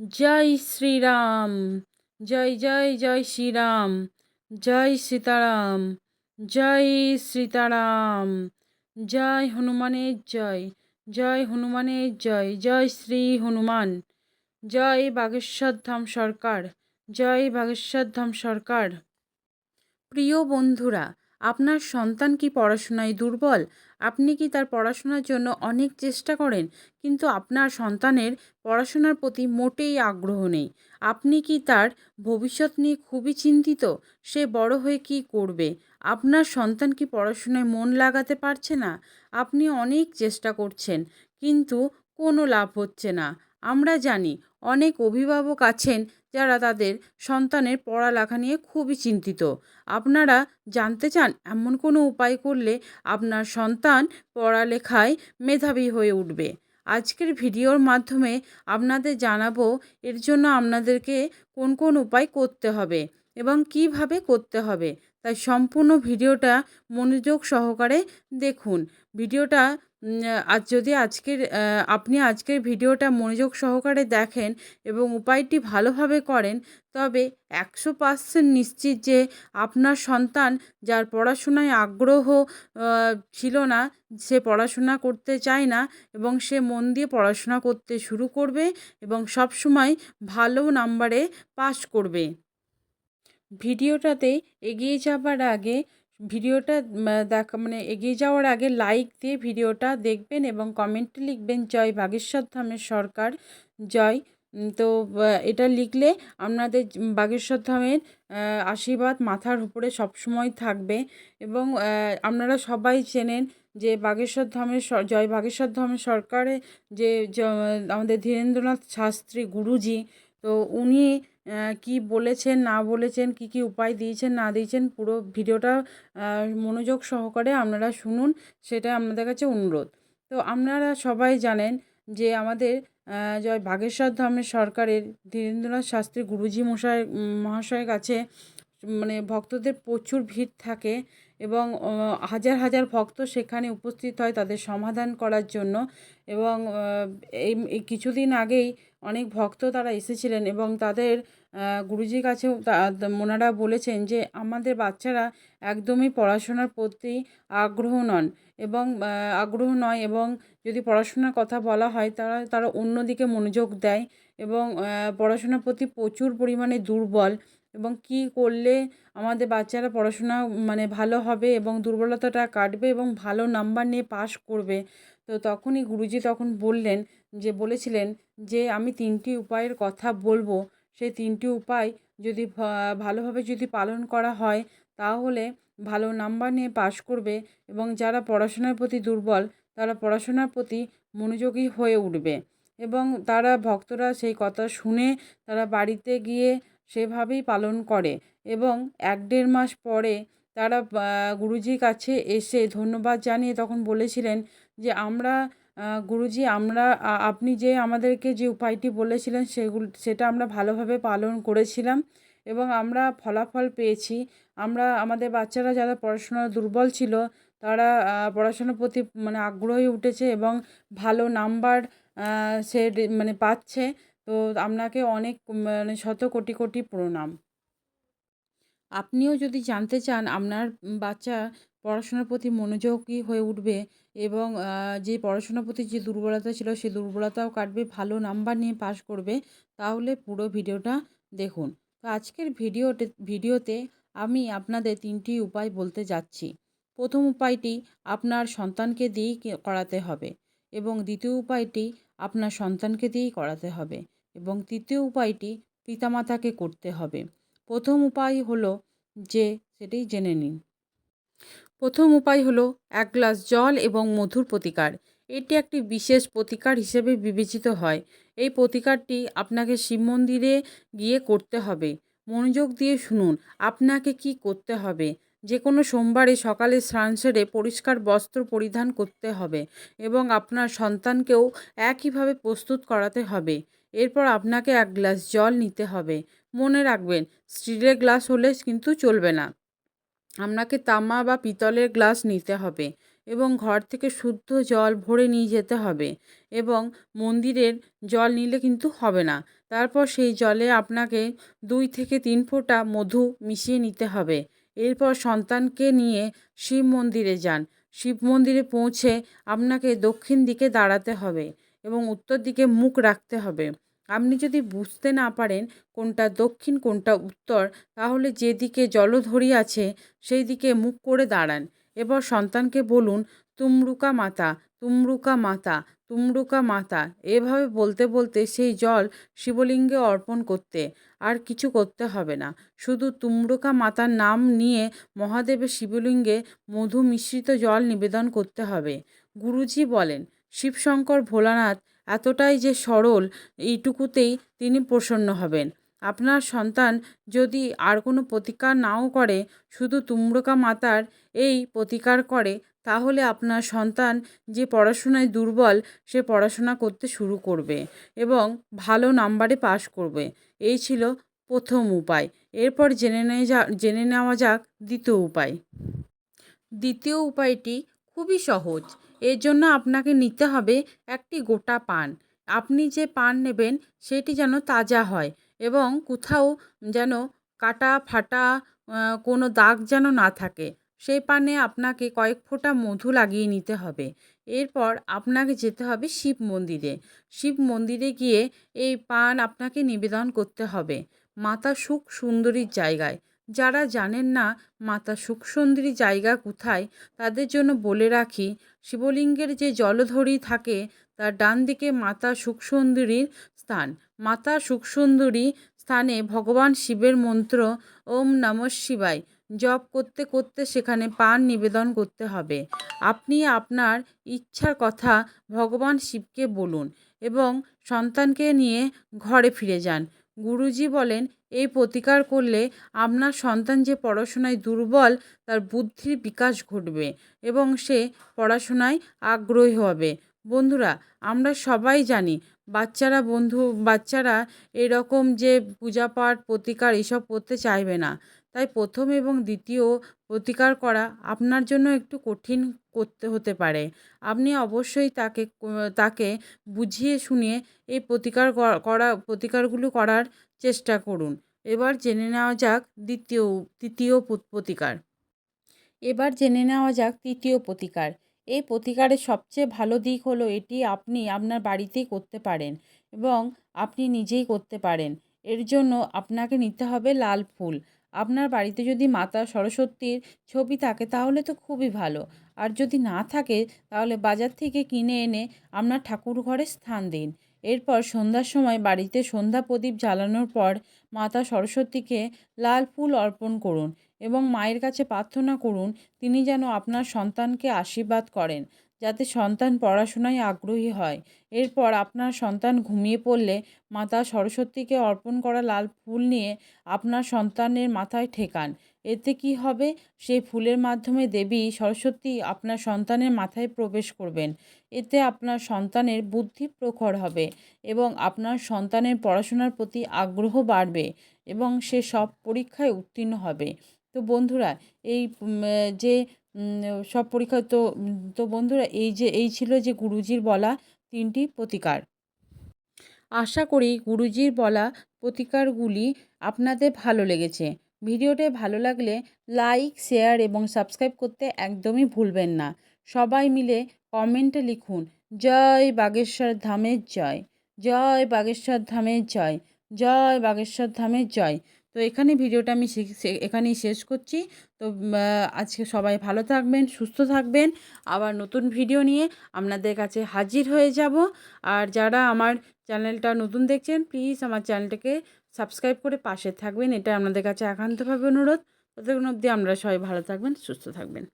জয় শ্রীরাম, জয় জয় জয় শ্রীরাম, জয় সীতারাম জয় সীতারাম, জয় হনুমানের জয় জয় হনুমানের জয় জয় শ্রী হনুমান, জয় বাগেশ্বর ধাম সরকার, জয় বাগেশ্বর ধাম সরকার। প্রিয় বন্ধুরা, আপনার সন্তান কি পড়াশোনায় দুর্বল? আপনি কি তার পড়াশোনার জন্য অনেক চেষ্টা করেন? কিন্তু আপনার সন্তানের পড়াশোনার প্রতি মোটেই আগ্রহ নেই। আপনি কি তার ভবিষ্যৎ নিয়ে খুবই চিন্তিত? সে বড় হয়ে কি করবে? আপনার সন্তান কি পড়াশোনায় মন লাগাতে পারছে না? আপনি অনেক চেষ্টা করছেন, কিন্তু কোনো লাভ হচ্ছে না। আমরা জানি অনেক অভিভাবক আছেন যারা তাদের সন্তানের পড়ালেখা নিয়ে খুবই চিন্তিত। আপনারা জানতে চান এমন কোনো উপায় করলে আপনার সন্তান পড়ালেখায় মেধাবী হয়ে উঠবে। আজকের ভিডিওর মাধ্যমে আপনাদের জানাব এর জন্য আপনাদেরকে কোন কোন উপায় করতে হবে এবং কীভাবে করতে হবে। তাই সম্পূর্ণ ভিডিওটা মনোযোগ সহকারে দেখুন। ভিডিওটা আজ যদি আজকের আপনি আজকের ভিডিওটা মনোযোগ সহকারে দেখেন এবং উপায়টি ভালোভাবে করেন, তবে একশো পার্সেন্ট নিশ্চিত যে আপনার সন্তান যার পড়াশোনায় আগ্রহ ছিল না, সে পড়াশোনা করতে চায় না এবং সে মন দিয়ে পড়াশোনা করতে শুরু করবে এবং সবসময় ভালো নাম্বারে পাস করবে। ভিডিওটাতে এগিয়ে যাবার আগে, ভিডিওটা দেখা মানে এগিয়ে যাওয়ার আগে লাইক দিয়ে ভিডিওটা দেখবেন এবং কমেন্টে লিখবেন, জয় বাগেশ্বর ধামের সরকার, জয়। তো এটা লিখলে আপনাদের বাগেশ্বর ধামের আশীর্বাদ মাথার উপরে সবসময় থাকবে এবং আপনারা সবাই চেনেন যে বাগেশ্বর ধামের জয় বাগেশ্বর ধামের সরকারে যে আমাদের ধীরেন্দ্রনাথ শাস্ত্রী গুরুজি তো উনি কি বলেছেন, না বলেছেন, কি কি উপায় দিয়েছেন, না দিয়েছেন, পুরো ভিডিওটা মনোযোগ সহকারে আপনারা শুনুন, সেটা আপনাদের কাছে অনুরোধ। তো আপনারা সবাই জানেন যে আমাদের জয় বাগেশ্বর ধামের সরকারের, ধীরেন্দ্রনাথ শাস্ত্রী গুরুজি মশাই মহাশয়ের কাছে মানে ভক্তদের প্রচুর ভিড় থাকে এবং হাজার হাজার ভক্ত সেখানে উপস্থিত হয় তাদের সমাধান করার জন্য এবং এই কিছুদিন আগেই অনেক ভক্ত তারা এসেছিলেন এবং তাদের গুরুজির কাছেও ওনারা বলেছেন যে আমাদের বাচ্চারা একদমই পড়াশোনার প্রতি আগ্রহ নন এবং আগ্রহ নয় এবং যদি পড়াশোনার কথা বলা হয় তারা তারা অন্যদিকে মনোযোগ দেয় এবং পড়াশোনার প্রতি প্রচুর পরিমাণে দুর্বল এবং কী করলে আমাদের বাচ্চারা পড়াশোনা মানে ভালো হবে এবং দুর্বলতাটা কাটবে এবং ভালো নাম্বার নিয়ে পাশ করবে। তো তখনই গুরুজি তখন বললেন যে, বলেছিলেন যে, আমি তিনটি উপায়ের কথা বলব। সেই তিনটি উপায় যদি ভালোভাবে যদি পালন করা হয়, তাহলে ভালো নাম্বার নিয়ে পাশ করবে এবং যারা পড়াশোনার প্রতি দুর্বল, তারা পড়াশোনার প্রতি মনোযোগী হয়ে উঠবে এবং তারা ভক্তরা সেই কথা শুনে তারা বাড়িতে গিয়ে সেভাবেই পালন করে এবং এক দেড় মাস পরে তারা গুরুজির কাছে এসে ধন্যবাদ জানিয়ে তখন বলেছিলেন যে আমরা গুরুজি আমরা আপনি যে আমাদেরকে যে উপায়টি বলেছিলেন সেগুলো, সেটা আমরা ভালোভাবে পালন করেছিলাম এবং আমরা ফলাফল পেয়েছি। আমরা, আমাদের বাচ্চারা যারা পড়াশোনায় দুর্বল ছিল, তারা পড়াশোনার প্রতি মানে আগ্রহী উঠেছে এবং ভালো নাম্বার সে মানে পাচ্ছে। তো আপনাকে অনেক মানে শত কোটি কোটি প্রণাম। আপনিও যদি জানতে চান আপনার বাচ্চা পড়াশোনার প্রতি মনোযোগী হয়ে উঠবে এবং যে পড়াশোনার প্রতি যে দুর্বলতা ছিল সেই দুর্বলতাও কাটবে, ভালো নাম্বার নিয়ে পাশ করবে, তাহলে পুরো ভিডিওটা দেখুন। তো আজকের ভিডিওতে ভিডিওতে আমি আপনাদের তিনটি উপায় বলতে যাচ্ছি। প্রথম উপায়টি আপনার সন্তানকে দিয়েই করাতে হবে এবং দ্বিতীয় উপায়টি আপনার সন্তানকে দিয়েই করাতে হবে এবং তৃতীয় উপায়টি পিতামাতাকে করতে হবে। প্রথম উপায় হলো যে, সেটাই জেনে নিন। প্রথম উপায় হলো এক গ্লাস জল এবং মধুর প্রতিকার। এটি একটি বিশেষ প্রতিকার হিসেবে বিবেচিত হয়। এই প্রতিকারটি আপনাকে শিব মন্দিরে গিয়ে করতে হবে। মনোযোগ দিয়ে শুনুন, আপনাকে কি করতে হবে? যে কোনো সোমবারে সকালে স্নান সেরে পরিষ্কার বস্ত্র পরিধান করতে হবে এবং আপনার সন্তানকেও একইভাবে প্রস্তুত করাতে হবে। এরপর আপনাকে এক গ্লাস জল নিতে হবে। মনে রাখবেন, স্টিলের গ্লাস হলে কিন্তু চলবে না। আপনাকে তামা বা পিতলের গ্লাস নিতে হবে এবং ঘর থেকে শুদ্ধ জল ভরে নিয়ে যেতে হবে এবং মন্দিরের জল নিলে কিন্তু হবে না। তারপর সেই জলে আপনাকে দুই থেকে তিন ফোঁটা মধু মিশিয়ে নিতে হবে। এরপর সন্তানকে নিয়ে শিব মন্দিরে যান। শিব মন্দিরে পৌঁছে আপনাকে দক্ষিণ দিকে দাঁড়াতে হবে এবং উত্তর দিকে মুখ রাখতে হবে। আপনি যদি বুঝতে না পারেন কোনটা দক্ষিণ, কোনটা উত্তর, তাহলে যেদিকে জলধরি আছে সেই দিকে মুখ করে দাঁড়ান। এবার সন্তানকে বলুন, তুমরুকা মাতা তুমরুকা মাতা তুমরুকা মাতা। এভাবে বলতে বলতে সেই জল শিবলিঙ্গে অর্পণ করতে আর কিছু করতে হবে না। শুধু তুমরুকা মাতার নাম নিয়ে মহাদেবের শিবলিঙ্গে মধু মিশ্রিত জল নিবেদন করতে হবে। গুরুজি বলেন শিবশঙ্কর ভোলানাথ এতটাই যে সরল, এইটুকুতেই তিনি প্রসন্ন হবেন। আপনার সন্তান যদি আর কোনো প্রতিকার নাও করে, শুধু তুমরুকা মাতার এই প্রতিকার করে, তাহলে আপনার সন্তান যে পড়াশোনায় দুর্বল, সে পড়াশোনা করতে শুরু করবে এবং ভালো নাম্বারে পাশ করবে। এই ছিল প্রথম উপায়। এরপর জেনে নেওয়া জেনে নেওয়া যাক দ্বিতীয় উপায়। দ্বিতীয় উপায়টি খুবই সহজ। এর জন্য আপনাকে নিতে হবে একটি গোটা পান। আপনি যে পান নেবেন, সেটি যেন তাজা হয় এবং কোথাও যেন কাটা ফাটা কোনো দাগ যেন না থাকে। সেই পানে আপনাকে কয়েক ফোঁটা মধু লাগিয়ে নিতে হবে। এরপর আপনাকে যেতে হবে শিব মন্দিরে। শিব মন্দিরে গিয়ে এই পান আপনাকে নিবেদন করতে হবে। মাতা সুখ সুন্দরীর জায়গায়। যারা জানেন না মাতা সুখ সুন্দরী জায়গা কোথায়, তাদের জন্য বলে রাখি, শিবলিঙ্গের যে জলধরি থাকে, তার ডান দিকে মাতা সুখ সুন্দরীর স্থান। মাতা সুখ সুন্দরী স্থানে ভগবান শিবের মন্ত্র, ওম নমঃ শিবায়, জপ করতে করতে সেখানে পান নিবেদন করতে হবে। আপনি আপনার ইচ্ছার কথা ভগবান শিবকে বলুন এবং সন্তানকে নিয়ে ঘরে ফিরে যান। গুরুজি বলেন, এই প্রতিকার করলে আপনার সন্তান যে পড়াশোনায় দুর্বল, তার বুদ্ধির বিকাশ ঘটবে এবং সে পড়াশোনায় আগ্রহী হবে। বন্ধুরা, আমরা সবাই জানি, বাচ্চারা বন্ধু, বাচ্চারা এরকম যে পূজা পাঠ প্রতিকার, এসব করতে চাইবে না। তাই প্রথম এবং দ্বিতীয় প্রতিকার করা আপনার জন্য একটু কঠিন করতে হতে পারে। আপনি অবশ্যই তাকে তাকে বুঝিয়ে শুনিয়ে এই প্রতিকার করা, প্রতিকারগুলো করার চেষ্টা করুন। এবার জেনে নেওয়া যাক দ্বিতীয়, তৃতীয় প্রতিকার। এবার জেনে নেওয়া যাক তৃতীয় প্রতিকার। এই প্রতিকারের সবচেয়ে ভালো দিক হলো এটি আপনি আপনার বাড়িতেই করতে পারেন এবং আপনি নিজেই করতে পারেন। এর জন্য আপনাকে নিতে হবে লাল ফুল। আপনার বাড়িতে যদি মাতা সরস্বতীর ছবি থাকে তাহলে তো খুবই ভালো। আর যদি না থাকে তাহলে বাজার থেকে কিনে এনে আপনার ঠাকুর ঘরে স্থান দিন। এরপর সন্ধ্যার সময় বাড়িতে সন্ধ্যা প্রদীপ জ্বালানোর পর মাতা সরস্বতীকে লাল ফুল অর্পণ করুন এবং মায়ের কাছে প্রার্থনা করুন, তিনি যেন আপনার সন্তানকে আশীর্বাদ করেন। যাতে সন্তান পড়াশোনায় আগ্রহী হয়। এরপর আপনার সন্তান ঘুমিয়ে পড়লে মাতা সরস্বতীকে অর্পণ করা লাল ফুল নিয়ে আপনার সন্তানের মাথায় ঠেকান। এতে কি হবে? সেই ফুলের মাধ্যমে দেবী সরস্বতী আপনার সন্তানের মাথায় প্রবেশ করবেন। এতে আপনার সন্তানের বুদ্ধি প্রখর হবে এবং আপনার সন্তানের পড়াশোনার প্রতি আগ্রহ বাড়বে এবং সে সব পরীক্ষায় উত্তীর্ণ হবে। তো বন্ধুরা, এই যে সব পরীক্ষা তো তো বন্ধুরা এই যে, এই ছিল যে গুরুজির বলা তিনটি প্রতিকার। আশা করি গুরুজির বলা প্রতিকারগুলি আপনাদের ভালো লেগেছে। ভিডিওটি ভালো লাগলে লাইক, শেয়ার এবং সাবস্ক্রাইব করতে একদমই ভুলবেন না। সবাই মিলে কমেন্টে লিখুন, জয় বাগেশ্বর ধামের জয় জয় বাগেশ্বর ধামের জয় জয় বাগেশ্বর ধামের জয়। তো এখানে ভিডিওটা আমি এখানেই শেষ করছি। তো আজকে সবাই ভালো থাকবেন, সুস্থ থাকবেন। আবার নতুন ভিডিও নিয়ে আপনাদের কাছে হাজির হয়ে যাব। আর যারা আমার চ্যানেলটা নতুন দেখছেন, প্লিজ আমার চ্যানেলটাকে সাবস্ক্রাইব করে পাশে থাকবেন। এটা আপনাদের কাছে একান্তভাবে অনুরোধ। ততক্ষণ অবধি আমরা সবাই ভালো থাকবেন, সুস্থ থাকবেন।